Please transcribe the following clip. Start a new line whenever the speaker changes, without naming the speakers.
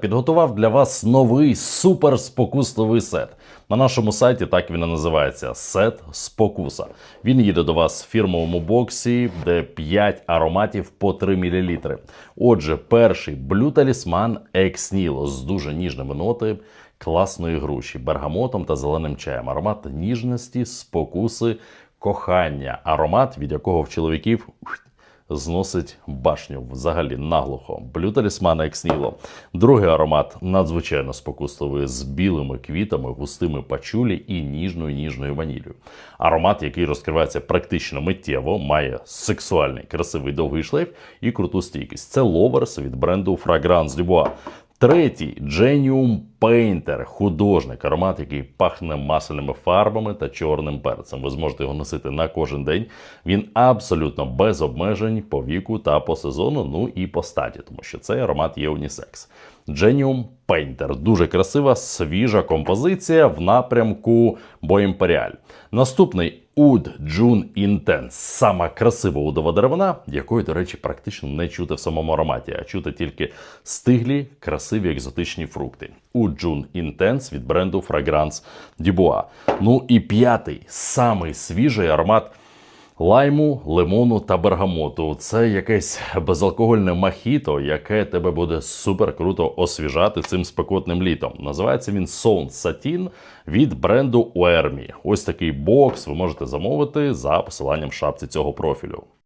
Підготував для вас новий суперспокусливий сет. На нашому сайті так він і називається сет спокуса. Він їде до вас в фірмовому боксі, де 5 ароматів по 3 мл. Отже, перший блю талісман Екс з дуже ніжними ноти класної груші, бергамотом та зеленим чаєм. Аромат ніжності, спокуси, кохання. Аромат, від якого в чоловіків зносить башню взагалі наглухо. Блю талісмана Ексніло. Другий аромат надзвичайно спокусливий з білими квітами, густими пачулі і ніжною ніжною ваніллю. Аромат, який розкривається практично миттєво, має сексуальний, красивий довгий шлейф і круту стійкість. Це ловерс від бренду Fragrance Dubois. Третій Genium Painter, художник, аромат, який пахне масельними фарбами та чорним перцем. Ви зможете його носити на кожен день. Він абсолютно без обмежень по віку та по сезону, ну і по статі, тому що цей аромат є унісекс. Genium Painter. Дуже красива, свіжа композиція в напрямку Боімперіаль. Наступний Oud June Intense. Сама красива удова деревина, якої, до речі, практично не чути в самому ароматі, а чути тільки стиглі, красиві екзотичні фрукти. Oud June Intense від бренду Fragrance Dubois. Ну і п'ятий, самий свіжий аромат лайму, лимону та бергамоту. Це якесь безалкогольне махіто, яке тебе буде супер круто освіжати цим спекотним літом. Називається він Sound Satin від бренду Уермі. Ось такий бокс ви можете замовити за посиланням в шапці цього профілю.